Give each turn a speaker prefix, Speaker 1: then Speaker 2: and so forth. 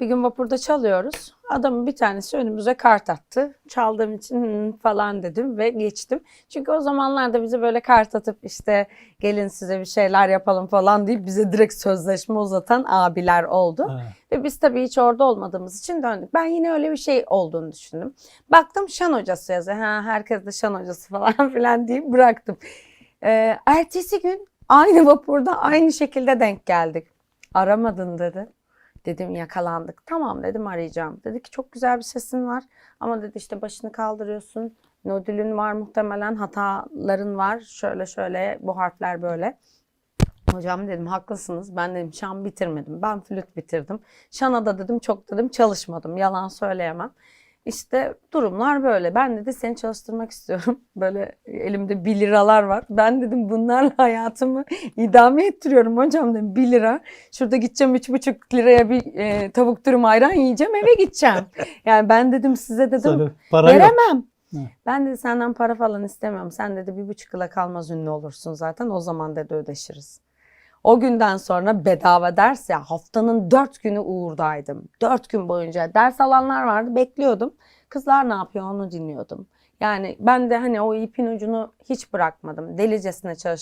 Speaker 1: Bir gün vapurda çalıyoruz. Adamın bir tanesi önümüze kart attı. Çaldığım için falan dedim ve geçtim. Çünkü o zamanlarda bize böyle kart atıp işte gelin size bir şeyler yapalım falan deyip bize direkt sözleşme uzatan abiler oldu.
Speaker 2: Ha.
Speaker 1: Ve biz tabii hiç orada olmadığımız için döndük. Ben yine öyle bir şey olduğunu düşündüm. Baktım şan hocası yazıyor. Ha, herkes de şan hocası falan filan deyip bıraktım. Ee, ertesi gün aynı vapurda aynı şekilde denk geldik. Aramadın dedi. Dedim yakalandık. Tamam dedim arayacağım. Dedi ki çok güzel bir sesin var. Ama dedi işte başını kaldırıyorsun. Nodülün var muhtemelen hataların var. Şöyle şöyle bu harfler böyle. Hocam dedim haklısınız. Ben dedim şan bitirmedim. Ben flüt bitirdim. Şana da dedim çok dedim çalışmadım. Yalan söyleyemem. İşte durumlar böyle. Ben dedi seni çalıştırmak istiyorum. Böyle elimde 1 liralar var. Ben dedim bunlarla hayatımı idame ettiriyorum hocam dedim 1 lira. Şurada gideceğim 3,5 liraya bir e, tavuk dürüm ayran yiyeceğim eve gideceğim. Yani ben dedim size dedim
Speaker 2: para yok.
Speaker 1: veremem.
Speaker 2: Hı.
Speaker 1: Ben dedi senden para falan istemiyorum. Sen dedi bir buçuk yıla kalmaz ünlü olursun zaten. O zaman dedi ödeşiriz. O günden sonra bedava ders ya haftanın dört günü Uğur'daydım. Dört gün boyunca ders alanlar vardı bekliyordum. Kızlar ne yapıyor onu dinliyordum. Yani ben de hani o ipin ucunu hiç bırakmadım. Delicesine çalıştım.